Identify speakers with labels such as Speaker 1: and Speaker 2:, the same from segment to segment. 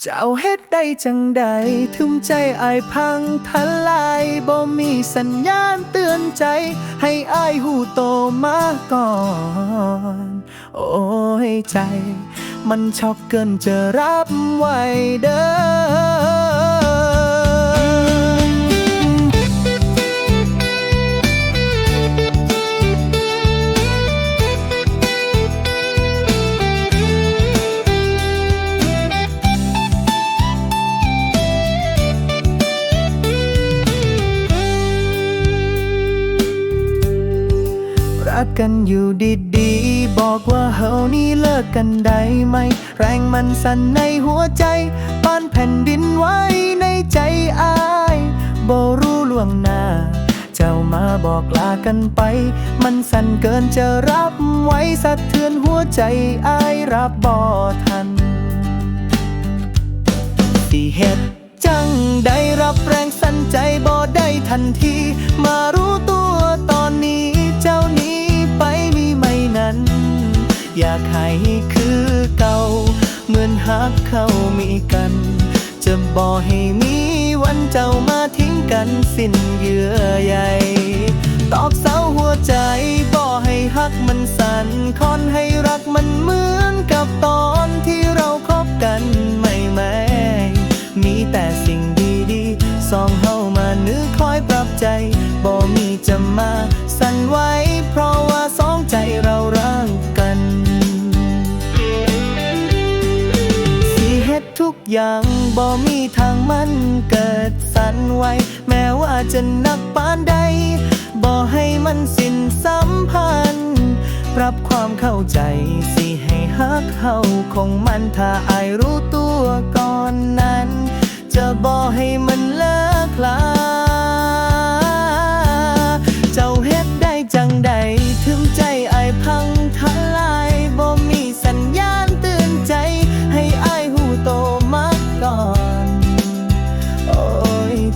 Speaker 1: เจ้าเฮ็ดได้จังใดถึงใจอายพังทลายบ่มีสัญญาณเตือนใจ ให้อายหูโตมาก่อน โอ้ยใจ มันช็อกเกินจะรับไหวเด้อ กกันอยู่ดีๆ บอกว่าเฮานี่เลิกกันได้ไหม แรงมันสั่นในหัวใจปานแผ่นดินไหวในใจอายบ่รู้ล่วงหน้า เจ้ามาบอกลากันไป มันสั่นเกินจะรับไว้สะเทือนหัวใจอายรับบ่ทันที่เฮ็ดจังได้รับแรงสั่นใจบ่ได้ทันทีมารู้ อยากให้คือเก่า เหมือนฮักเขามีกัน จะบ่ให้มีวันเจ้ามาทิ้งกันสิ้นเยื่อใยตอกเสาหัวใจบ่ให้ฮักมันสั่นคอนให้รักมันเหมือนกับตอนที่เราคบกันใหม่ๆมีแต่สิ่งดีๆสองเฮามานึกคอยปรับใจบ่มีจะมาสั่นไหวเพราะว่าสองใจเรา ทุกอย่างบ่มีทางมันเกิดสันไหวแม้ว่าจะนักปานใดบ่ให้มันสิ้นสัมพันธ์ปรับความเข้าใจสิให้ฮักเฮาคงมันถ้าอายรู้ตัวก่อนนั้น จะบ่ให้มันเลิกลา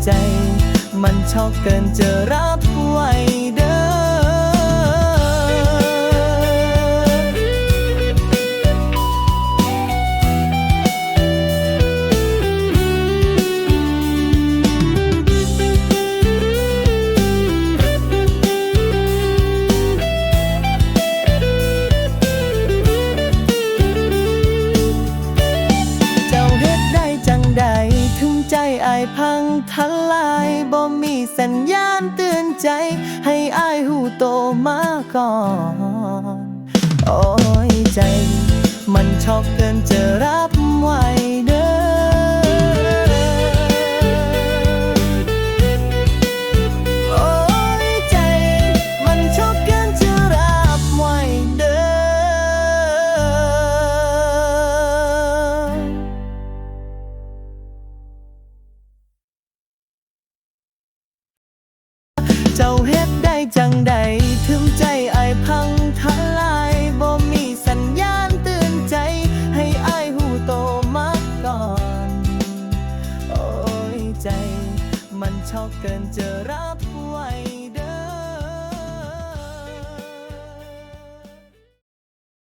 Speaker 1: ใจ มันช็อกเกินจะรับไหวเด้อ พังทลายบ่มีสัญญาณเตือนใจ ให้อายหูโตมาก่อน โอ้ยใจ มันช็อกเกินจะรับไหว จังใดถึงใจอายพังทลายบ่มีสัญญาณเตือนใจ ให้อายหูโตมาก่อน โอ้ยใจ มันชอบเกินจะรับไหว